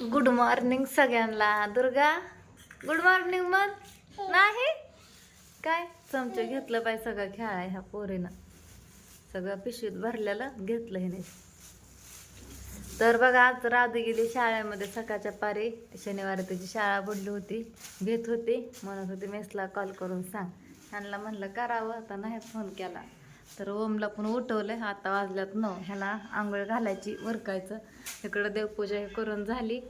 Good morning सगळ्यांना. Durga good morning मग नाही? काय? चमचं घेतलं पाहिजे सगळं खेळा ह्या पोरीनं. सगळं पिशवीत भरलेलं घेतलं हिने. तर बघा आज राधू गेली शाळेमध्ये सकाळच्या पारी. शनिवारी त्याची शाळा बुडली होती. घेत होती. म्हणत होती मेसला कॉल करून सांग. ह्यांना म्हणलं करावं. आता नाही फोन केला. तर ओमला पण उठवलं आता वाजल्यात न ह्याला आंघोळ घालायची वरकायचं इकडं देवपूजा हे करून झाली.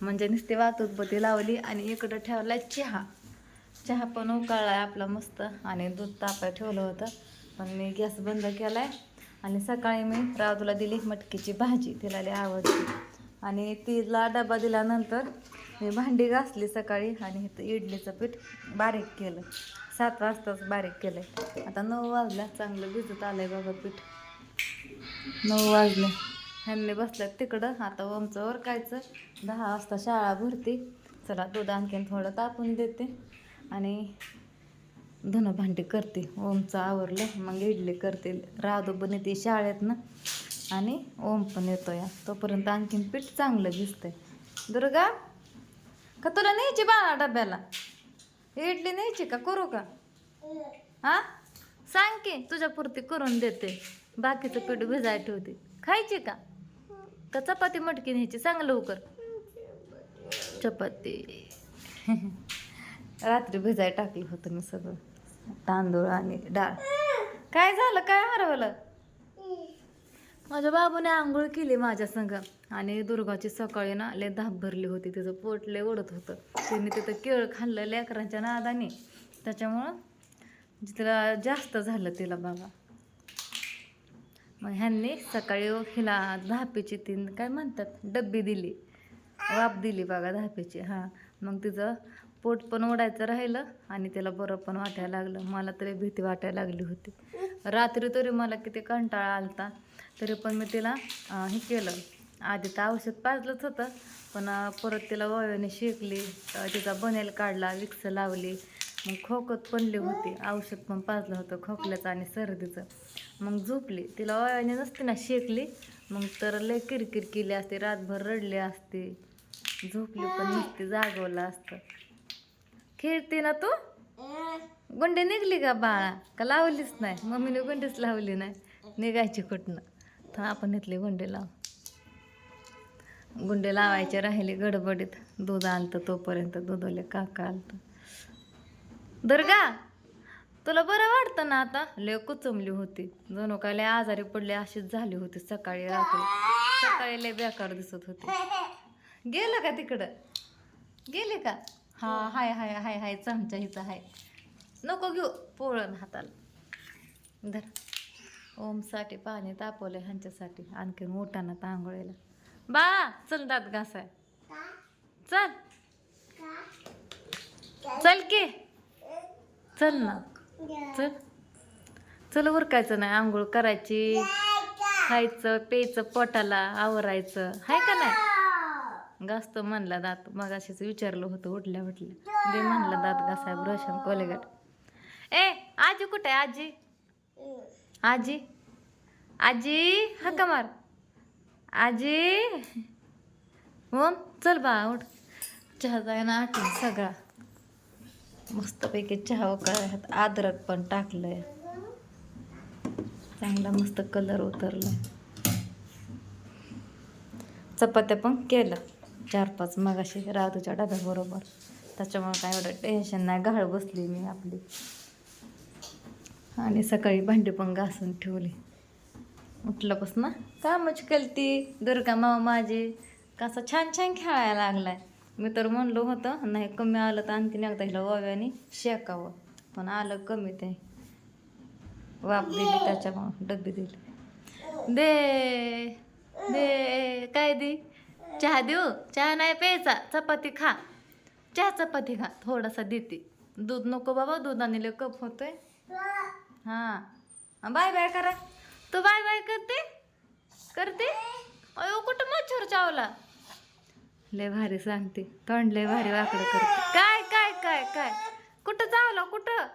म्हणजे नुसती वाहतूक लावली आणि इकडं ठेवला चहा. चहा पण उकळलाय आपला मस्त. आणि दूध तापाय ठेवलं होतं. पण मी गॅस बंद केलाय. आणि सकाळी मी राजूला दिली मटकीची भाजी. तिला लई आवडते. आणि तिला डबा दिल्यानंतर मी भांडी घासली सकाळी आणि इथं इडलीचं पीठ बारीक केलं. सात वाजताच बारीक केलंय. आता नऊ वाजल्या चांगलं भिजत आलंय बाबा पीठ. नऊ वाजले. ह्यांनी बसल्यात तिकडं. आता ओमचं ओरकायचं. दहा वाजता शाळा भरती. चला दूध आणखीन थोडं तापून देते. आणि धुणं भांडी करते. ओमचं आवरलं. मग इडली करते. राधू पण येते शाळेतनं. आणि ओम पण येतो या तोपर्यंत आणखीन पीठ चांगलं दिसतंय दुर्गा? का तुला न्यायची बाळा डब्याला? इडली न्यायची का? करू का? हा? सांग की तुझ्या पुरती करून देते. बाकीचं पीठ भिजाय ठेवते. खायची का? का चपाती मटकी न्यायची? सांग लवकर. चपाती. रात्री भिजाय टाकलं होतं मी सगळं. तांदूळ आणि डाळ. काय झालं? काय हरवलं? माझ्या बाबूने आंघोळ केली माझ्या संग. आणि दुर्गाची सकाळी ना लय धाप भरली होती. तिचं पोट लय ओढत होतं. तिने तिथं केळ खाल्लं लेकरांच्या नादाने. त्याच्यामुळं तिला जास्त झालं तिला बाबा. मग ह्यांनी सकाळी हिला धापेची तीन काय म्हणतात डब्बी दिली. वाप दिली बघा धापेची हां. मग तिचं पोट पण ओढायचं राहिलं आणि त्याला बरं पण वाटायला लागलं. मला तरी भीती वाटायला लागली होती. रात्री तरी मला किती कंटाळा आलता. तरी पण मी तिला हे केलं. आधी तर औषध पाजलंच होतं पण परत तिला वयाने शेकली तिचा बनेल काढला विक्स लावली. मग खोकत पडली होती. औषध पण पाजलं होतं खोकल्याचं आणि सर्दीचं. मग झोपली. तिला वयाने नसते ना शेकली. मग तर लय किरकिर केली असते. रातभर रडली असते. झोपली पण नसती जागवलं असतं. खेळते ना तू? गुंडे निघली का बाळा? का लावलीच नाही? मम्मीने गुंडेच लावली नाही. निघायची कुठनं? तर आपण इथले गुंडे लाव. गुंडे लावायचे राहिले गडबडीत. दूध आलतं तोपर्यंत दुधवले काका आलतं. दुर्गा तुला बरं वाटतं ना आता? लय कुचमली होती. जणू काय लय आजारी पडले अशीच झाली होती सकाळी रात्री. सकाळी लय बेकार दिसत होती. गेलं का तिकडं? गेले का? हा हाय हाय हाय हाय चमचा हिचा हाय. नको घेऊ पोळण हाताला. धर. ओमसाठी पाणी तापवलं ह्यांच्यासाठी. आणखीन उठाना तांगोळीला बा चल दात घासाय. चल. चल की. चल ना. चल. चल उरकायचं नाही आंघोळ करायची. खायचं प्यायचं पोटाला आवरायचं. हाय का नाही? घासतो म्हणला दात. मग अशीच विचारलं होतं उठल्या उठल्या. दे म्हणला दात घासाय ब्रश कोलेगट. ए आजी कुठे आहे आजी? आजी. आजी हक्का मार. आजी. ओम चल बा उठ. चहा जाय ना आठवण सगळा. मस्तपैकी चहा उकळायत अद्रक पण टाकलंय. चांगला मस्त कलर उतरलाय. चपात्या पण केलं चार पाच मगाशी राधूच्या डब्याबरोबर. त्याच्यामुळे काय एवढं टेन्शन नाही घाळ बसली मी आपली. आणि सकाळी भांडी पण घासून ठेवली. उठल्यापासून कामच केलती. दुर्गा मावा माझी. कसा छान छान खेळायला लागलाय. मी तर म्हणलो होतं नाही कमी आलं तर आणखीन एकदा हिला वाव्याने शेकावं. पण आलं कमी ते. वाप दिली त्याच्यामुळं डब्बी दिली. दे दे काय दे? चहा देऊ? चहा नाही प्यायचा. चपाती खा. चहा चपाती खा. थोडासा देते. दूध नको बाबा दूध आणले कप होतोय. हां. बाय बाय करा. तू बाय बाय करते? करते? अयो कुठं मच्छर चावला? लय भारी सांगते. तोंड लय भारी वाकडं करते. काय काय काय काय? कुठं चावला कुठं?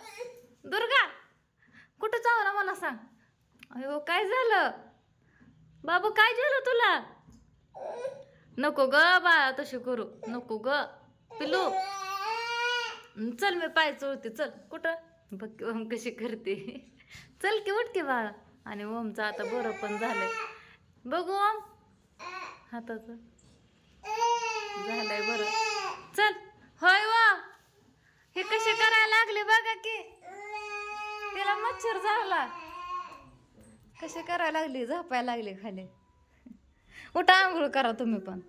दुर्गा कुठं चावला मला सांग? अयो काय झालं? बाबू काय झालं तुला? नको ग बाळा तशी करू. नको ग. पिलू चल मी पाय चोळते. चल कुठं? बघ ओम कशी करते. चल की उठ की बाळा. आणि ओमचं आता बरं पण झालंय. बघू ओम. हाताचं. झालंय बरं. चल. होय वा. हे कसे करायला लागले बघा की. तिला मच्छर झाला. कसे करायला लागली? झोपायला लागली खाली. उठा आंघोळ करा तुम्ही पण.